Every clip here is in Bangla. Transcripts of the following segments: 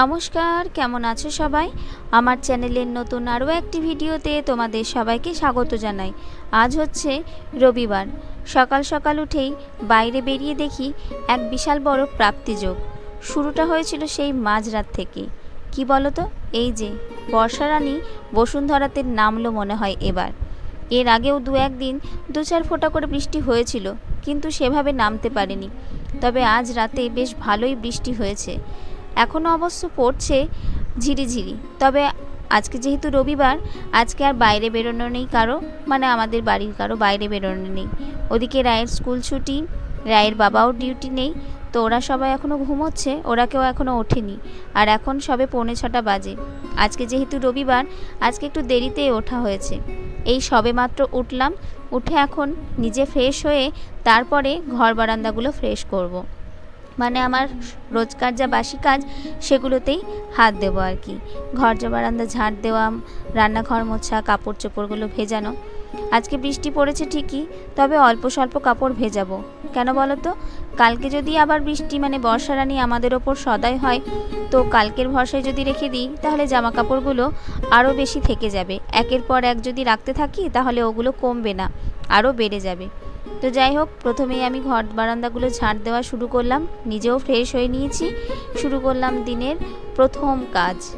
নমস্কার, কেমন আছো সবাই? আমার চ্যানেলের নতুন আরও একটি ভিডিওতে তোমাদের সবাইকে স্বাগত জানাই। আজ হচ্ছে রবিবার। সকাল সকাল উঠেই বাইরে বেরিয়ে দেখি এক বিশাল বড় প্রাপ্তিযোগ শুরুটা হয়েছিল সেই মাঝরাত থেকে। কি বলো তো এই যে, বর্ষারানী বসুন্ধরাতে নামলো মনে হয় এবার। এর আগেও দু একদিন দু চার ফোঁটা করে বৃষ্টি হয়েছিল, কিন্তু সেভাবে নামতে পারেনি। তবে আজ রাতে বেশ ভালোই বৃষ্টি হয়েছে। এখনও অবশ্য পড়ছে ঝিরিঝিরি। তবে আজকে যেহেতু রবিবার, আজকে আর বাইরে বেরোনো নেই কারও মানে আমাদের বাড়ির কারও বাইরে বেরোনো নেই। ওদিকে রায়ের স্কুল ছুটি, রায়ের বাবাও ডিউটি নেই, তো ওরা সবাই এখনও ঘুমোচ্ছে, ওরা কেউ এখনও ওঠেনি। আর এখন সবে পৌনে ছটা বাজে। আজকে যেহেতু রবিবার, আজকে একটু দেরিতেই ওঠা হয়েছে। এই সবে মাত্র উঠলাম, উঠে এখন নিজে ফ্রেশ হয়ে তারপরে ঘর বারান্দাগুলো ফ্রেশ করব। মানে আমার রোজকার যা বাসি কাজ, সেগুলোতেই হাত দেবো আর কি। ঘর যা বারান্দা ঝাড় দেওয়া, রান্নাঘর মোছা, কাপড় চোপড়গুলো ভেজানো। আজকে বৃষ্টি পড়েছে ঠিকই, তবে অল্প স্বল্প কাপড় ভেজাবো। কেন বলো তো? কালকে যদি আবার বৃষ্টি মানে বর্ষারানি আমাদের ওপর সদাই হয়, তো কালকের ভরসায় যদি রেখে দিই, তাহলে জামা কাপড়গুলো আরও বেশি থেকে যাবে। একের পর এক যদি রাখতে থাকি, তাহলে ওগুলো কমবে না আরও বেড়ে যাবে। তো যাই হোক, প্রথমেই আমি ঘর বারান্দাগুলো ঝাড় দেওয়া শুরু করলাম। নিজেও ফ্রেশ হয়ে নিয়েছি। শুরু করলাম দিনের প্রথম কাজ।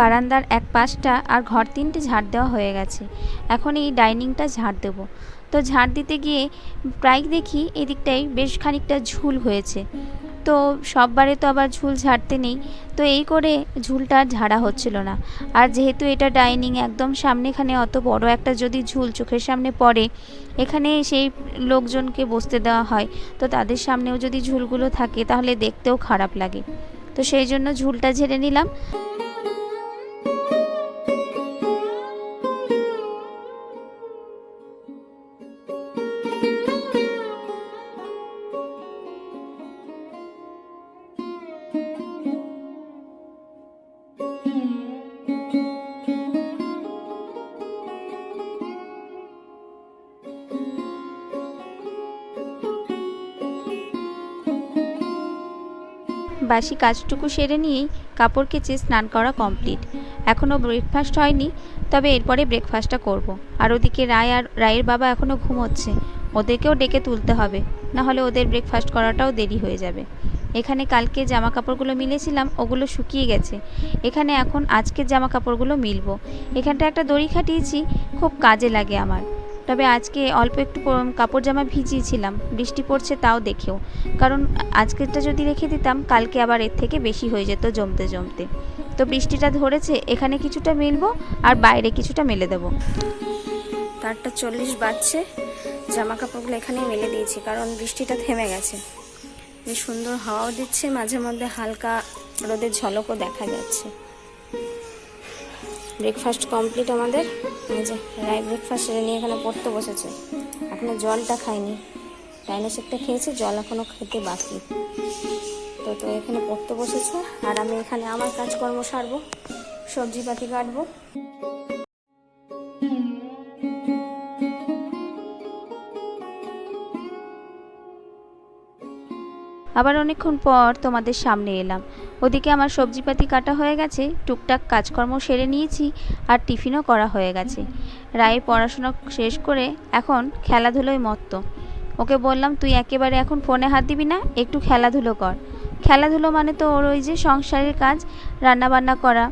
বারান্দার এক পাশটা আর ঘর তিনটে ঝাড় দেওয়া হয়ে গেছে। এখন এই ডাইনিংটা ঝাড় দেবো। তো ঝাড় দিতে গিয়ে প্রায় দেখি এদিকটায় বেশ খানিকটা ঝুল হয়েছে। তো সববারে তো আবার ঝুল ঝাড়তে নেই। তো এই করে ঝুলটা ঝাড়া হচ্ছিল না। আর যেহেতু এটা ডাইনিং, একদম সামনেখানে অত বড় একটা যদি ঝুল চোখের সামনে পড়ে, এখানে সেই লোকজনকে বসতে দেওয়া হয়। তো তাদের সামনেও যদি ঝুলগুলো থাকে, তাহলে দেখতেও খারাপ লাগে। তো সেই জন্য ঝুলটা ঝেড়ে নিলাম। বাসি কাজটুকু সেরে নিয়েই কাপড় কেচে স্নান করা কমপ্লিট। এখনও ব্রেকফাস্ট হয়নি, তবে এরপরে ব্রেকফাস্টটা করব। আর ওদিকে রায় আর রায়ের বাবা এখনও ঘুমোচ্ছে। ওদেরকেও ডেকে তুলতে হবে না হলে ওদের ব্রেকফাস্ট করাটাও দেরি হয়ে যাবে। এখানে কালকে জামা কাপড়গুলো মিলেছিলাম, ওগুলো শুকিয়ে গেছে। এখানে এখন আজকের জামা কাপড়গুলো মিলবো। এখানটা একটা দড়ি খাটিয়েছি, খুব কাজে লাগে আমার। তবে আজকে অল্প একটু কাপড় জামা ভিজিয়েছিলাম। বৃষ্টি পড়ছে তাও দেখেও। কারণ আজকেরটা যদি রেখে দিতাম, কালকে আবার এর থেকে বেশি হয়ে যেত জমতে জমতে। তো বৃষ্টিটা ধরেছে, এখানে কিছুটা মেলবো আর বাইরে কিছুটা মেলে দেবো। তারটা চল্লিশ বাজছে। জামা কাপড়গুলো এখানেই মেলে দিয়েছি, কারণ বৃষ্টিটা থেমে গেছে। বেশ সুন্দর হাওয়াও দিচ্ছে, মাঝে মধ্যে হালকা রোদের ঝলকও দেখা যাচ্ছে। ব্রেকফাস্ট কমপ্লিট আমাদের। এই যে, রায় ব্রেকফাস্ট নিয়ে এখানে পড়তে বসেছে। এখনও জলটা খাইনি ডাইনোসেকটা খেয়েছে, জল এখনও খেতে বাকি। তো তো এখানে পড়তে বসেছে। আর আমি এখানে আমার কাজকর্ম সারবো, সবজিপাতি কাটবো। আবার অনেকক্ষণ পর তোমাদের সামনে এলাম। ওদিকে আমার সবজিপাতি কাটা হয়ে গেছে, টুকটাক কাজকর্ম সেরে নিয়েছি আর টিফিনও করা হয়ে গেছে। রায়ের পড়াশোনা শেষ করে এখন খেলাধুলোয় মত্ত। ওকে বললাম, তুই একেবারে এখন ফোনে হাত দিবি না, একটু খেলাধুলো কর। খেলাধুলো মানে তো ওর ওই যে সংসারের কাজ, রান্নাবান্না করা।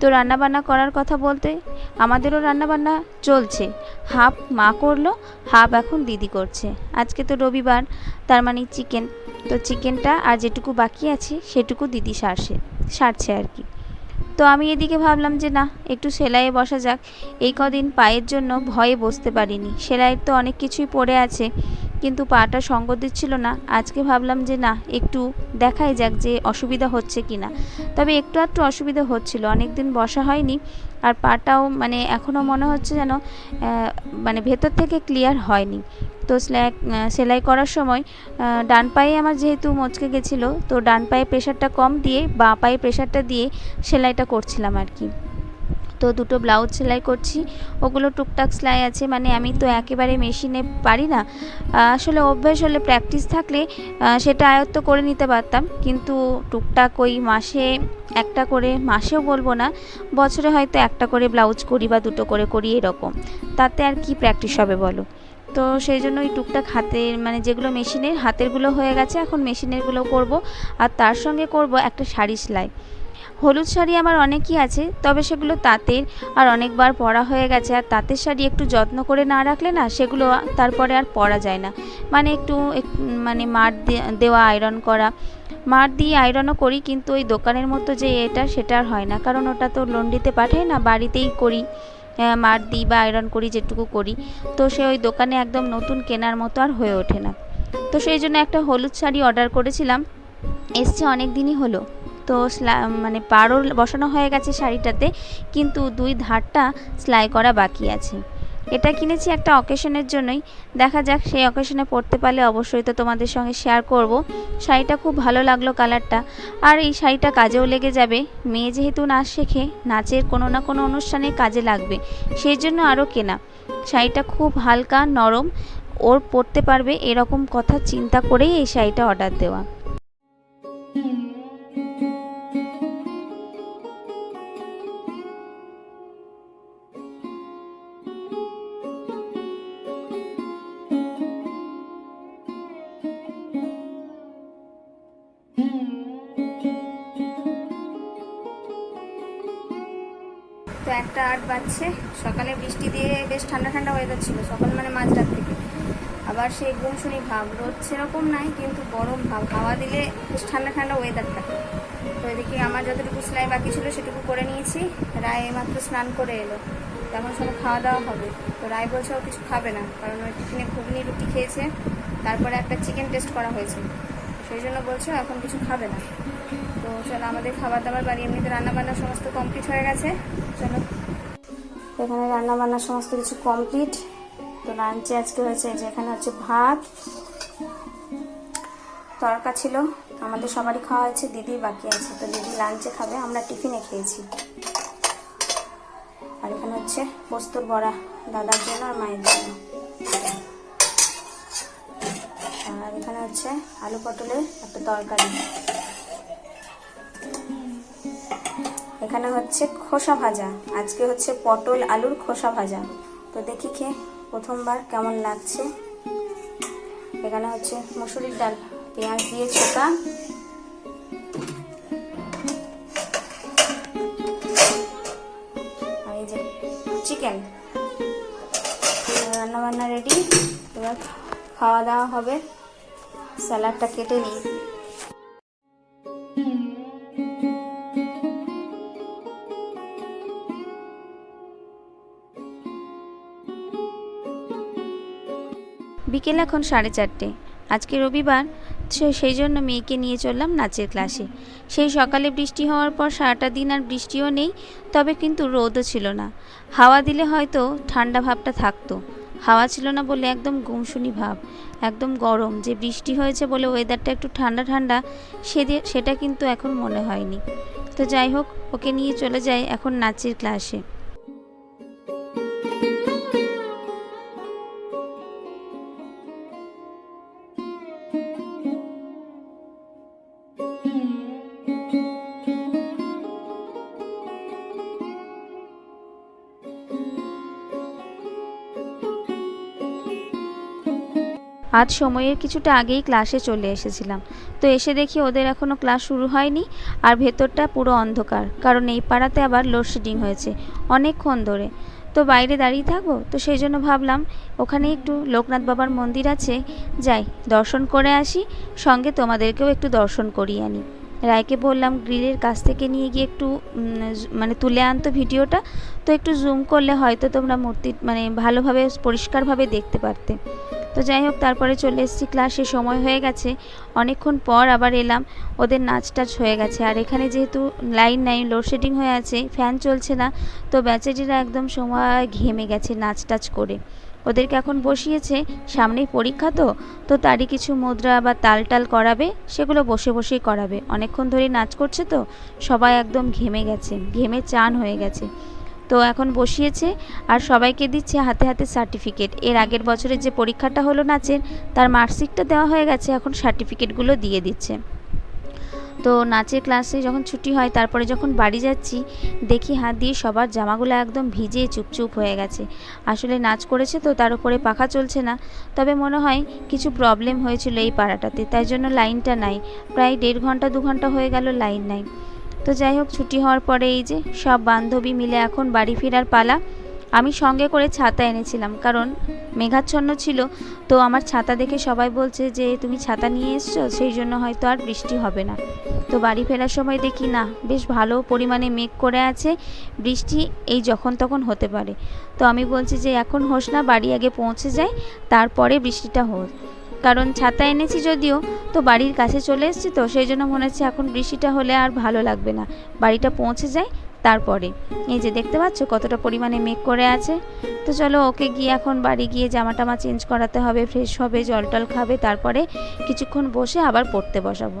তো রান্নাবান্না করার কথা বলতে আমাদেরও রান্নাবান্না চলছে। হাফ মা করল, হাফ এখন দিদি করছে। আজকে তো রবিবার, তার মানে চিকেন। তো চিকেনটা আর যেটুকু বাকি আছে, সেটুকু দিদি সারছে সারছে আর কি। তো আমি এদিকে ভাবলাম যে না, একটু সেলাইয়ে বসা যাক। এই কদিন পায়ের জন্য ভয়ে বসতে পারিনি। সেলাইয়ের তো অনেক কিছুই পড়ে আছে। কিন্তু পাটা সঙ্গ দিচ্ছিল না। আজকে ভাবলাম যে না, একটু দেখাই যাক যে অসুবিধা হচ্ছে কি না তবে একটু একটু অসুবিধা হচ্ছিল। অনেক দিন বসা হয়নি আর পাটাও মানে এখনও মনে হচ্ছে যেন মানে ভেতর থেকে ক্লিয়ার হয়নি। তো সেলাই সেলাই করার সময় ডান পায়ে আমার যেহেতু মচকে গেছিল, তো ডান পায়ে প্রেশারটা কম দিয়ে বাঁ পায়ে প্রেশারটা দিয়ে সেলাইটা করছিলাম আর কি। তো দুটো ব্লাউজ সেলাই করছি, ওগুলো টুকটাক সেলাই আছে মানে আমি তো একেবারে মেশিনে পারি না। আসলে অভ্যেস হলে প্র্যাকটিস থাকলে সেটা আয়ত্ত করে নিতে পারতাম, কিন্তু টুকটাক ওই মাসে একটা করে, মাসেও বলব না, বছরে হয়তো একটা করে ব্লাউজ করি বা দুটো করে করি এরকম। তাতে আর কি প্র্যাকটিস হবে বলো? তো সেই জন্য ওই টুকটাক হাতের মানে যেগুলো মেশিনের, হাতেরগুলো হয়ে গেছে, এখন মেশিনেরগুলো করব, আর তার সঙ্গে করব একটা শাড়ি সেলাই। হলুদ শাড়ি আমার অনেকই আছে তবে সেগুলো তাঁতের আর অনেকবার পরা হয়ে গেছে আর তাঁতের শাড়ি একটু যত্ন করে না রাখলে না সেগুলো তারপরে আর পরা যায় না। মানে একটু মানে মার দেওয়া আয়রন করা। মার দিয়ে আয়রনও করি কিন্তু ওই দোকানের মতো যে এটা সেটা আর হয় না। কারণ ওটা তো লন্ডিতে পাঠাই না বাড়িতেই করি। আহ, মার দিই বা আয়রন করি যেটুকু করি। তো সে ওই দোকানে একদম নতুন কেনার মতো আর হয়ে ওঠে না। তো সেই জন্য একটা হলুদ শাড়ি অর্ডার করেছিলাম। এসছে অনেক দিনই হলো। তো মানে পাড়ও বসানো হয়ে গেছে শাড়িটাতে, কিন্তু দুই ধারটা সেলাই করা বাকি আছে। এটা কিনেছি একটা অকেশনের জন্যই। দেখা যাক সেই অকেশনে পরতে পারলে অবশ্যই তো তোমাদের সঙ্গে শেয়ার করব। শাড়িটা খুব ভালো লাগল কালারটা আর এই শাড়িটা কাজেও লেগে যাবে। মেয়ে যেহেতু নাচ শেখে, নাচের কোনো না কোনো অনুষ্ঠানে কাজে লাগবে। সেই জন্য আরও কেনা। শাড়িটা খুব হালকা, নরম। ওর পরতে পারবে এরকম কথা চিন্তা করেই এই শাড়িটা অর্ডার দেওয়া। তো একটা আট বাজছে। সকালে বৃষ্টি দিয়ে বেশ ঠান্ডা ঠান্ডা ওয়েদার ছিল, সকাল মানে মাঝরাত থেকে। আবার সেই গুমসুনি ভাব, রোদ সেরকম নাই, কিন্তু গরম ভাব। হাওয়া দিলে বেশ ঠান্ডা ঠান্ডা ওয়েদার থাকে। তো এদিকে আমার যতটুকু সেলাই বাকি ছিল সেটুকু করে নিয়েছি। রায় মাত্র স্নান করে এলো। তখন সব খাওয়া দাওয়া হবে। তো রায় বলছে ও কিছু খাবে না, কারণ ওই টিফিনে ঘুগনি, রুটি খেয়েছে। তারপরে একটা চিকেন টেস্ট করা হয়েছে। সেই জন্য বলছে এখন কিছু খাবে না। তো চলো আমাদের খাবার দাবার বাড়ি, এমনিতে রান্না বান্না সমস্ত কমপ্লিট হয়ে গেছে। চলো। এখানে রান্না বান্না সমস্ত কিছু কমপ্লিট তো লাঞ্চে আজকে হয়েছে যে এখানে হচ্ছে ভাত তরকা ছিল। আমাদের সবারই খাওয়া হয়েছে, দিদি বাকি আছে। তো দিদি লাঞ্চে খাবে, আমরা টিফিনে খেয়েছি। আর এখানে হচ্ছে পোস্তর বড়া, দাদার জন্য আর মায়ের জন্য। এখানে হচ্ছে আলু পটলের একটা তরকারি। এখানে হচ্ছে খোসা ভাজা। আজকে হচ্ছে পটল আলুর খোসা ভাজা। তো দেখি খেয়ে প্রথমবার কেমন লাগছে। এখানে হচ্ছে মুসুরির ডাল, পেঁয়াজ দিয়ে ছোটা। এই যে চিকেন। রান্না বান্না রেডি এবার খাওয়া দাওয়া হবে। স্যালাডটা কেটে নিই। বিকেল এখন সাড়ে চারটে। আজকে রবিবার সেই জন্য মেয়েকে নিয়ে চললাম নাচের ক্লাসে। সেই সকালে বৃষ্টি হওয়ার পর সারাটা দিন আর বৃষ্টিও নেই, তবে কিন্তু রোদও ছিল না। হাওয়া দিলে হয়তো ঠান্ডা ভাবটা থাকতো। হাওয়া ছিল না বলে একদম গুমসুনি ভাব, একদম গরম। যে বৃষ্টি হয়েছে বলে ওয়েদারটা একটু ঠান্ডা ঠান্ডা সেদি- সেটা কিন্তু এখন মনে হয়নি। তো যাই হোক, ওকে নিয়ে চলে যাই এখন নাচের ক্লাসে আজ সময়ের কিছুটা আগেই ক্লাসে চলে এসেছিলাম। তো এসে দেখি ওদের এখনও ক্লাস শুরু হয়নি আর ভেতরটা পুরো অন্ধকার, কারণ এই পাড়াতে আবার লোডশেডিং হয়েছে অনেকক্ষণ ধরে। তো বাইরে দাঁড়িয়ে থাকব? তো সেই জন্য ভাবলাম ওখানে একটু লোকনাথ বাবার মন্দির আছে, যাই দর্শন করে আসি, সঙ্গে তোমাদেরকেও একটু দর্শন করিয়ে আনি। রায়কে বললাম গ্রিলের কাছ থেকে নিয়ে গিয়ে একটু মানে তুলে আনতো ভিডিওটা, তো একটু জুম করলে হয়তো তোমরা মূর্তি মানে ভালোভাবে, পরিষ্কারভাবে দেখতে পারতে। তো যাই হোক, তারপরে চলে এসেছি ক্লাসে সময় হয়ে গেছে। অনেকক্ষণ পর আবার এলাম, ওদের নাচ টাচ হয়ে গেছে। আর এখানে যেহেতু লাইন নাই লোডশেডিং হয়ে আছে ফ্যান চলছে না, তো ব্যাচারিরা একদম সময় ঘেমে গেছে নাচ টাচ করে। ওদেরকে এখন বসিয়েছে, সামনেই পরীক্ষা তো তো তারই কিছু মুদ্রা বা তাল টাল করাবে, সেগুলো বসে বসেই করাবে। অনেকক্ষণ ধরে নাচ করছে তো, সবাই একদম ঘেমে গেছে, ঘেমে চান হয়ে গেছে। তো এখন বসিয়েছে আর সবাইকে দিচ্ছে হাতে হাতে সার্টিফিকেট এর আগের বছরের যে পরীক্ষাটা হলো নাচের তার মার্কশিটটা দেওয়া হয়ে গেছে, এখন সার্টিফিকেটগুলো দিয়ে দিচ্ছে। তো নাচের ক্লাসে যখন ছুটি হয়, তারপরে যখন বাড়ি যাচ্ছি, দেখি হাত দিয়ে সবার জামাগুলো একদম ভিজে চুপচুপ হয়ে গেছে। আসলে নাচ করেছে তো, তার উপরে পাখা চলছে না। তবে মনে হয় কিছু প্রবলেম হয়েছিল এই পাড়াটাতে, তাই জন্য লাইনটা নাই। প্রায় দেড় ঘণ্টা, দু ঘণ্টা হয়ে গেল লাইন নাই। তো যাই হোক, ছুটি হওয়ার পরে এই যে সব বান্ধবী মিলে এখন বাড়ি ফেরার পালা। আমি সঙ্গে করে ছাতা এনেছিলাম, কারণ মেঘাচ্ছন্ন ছিল। তো আমার ছাতা দেখে সবাই বলছে যে, তুমি ছাতা নিয়ে এসছো, সেই জন্য হয়তো আর বৃষ্টি হবে না। তো বাড়ি ফেরার সময় দেখি, না, বেশ ভালো পরিমাণে মেঘ করে আছে, বৃষ্টি এই যখন তখন হতে পারে। তো আমি বলছি যে, এখন হোস না, বাড়ি আগে পৌঁছে যায় তারপরে বৃষ্টিটা হোক। কারণ ছাতা এনেছি যদিও, তো বাড়ির কাছে চলে এসেছি তো, সেই জন্য মনে হচ্ছে এখন বৃষ্টিটা হলে আর ভালো লাগবে না। বাড়িটা পৌঁছে যায় তারপরে। এই যে দেখতে পাচ্ছ কতটা পরিমাণে মেঘ করে আছে। তো চলো ওকে গিয়ে এখন বাড়ি গিয়ে জামা টামা চেঞ্জ করাতে হবে, ফ্রেশ হবে জল টল খাবে, তারপরে কিছুক্ষণ বসে আবার পড়তে বসাবো।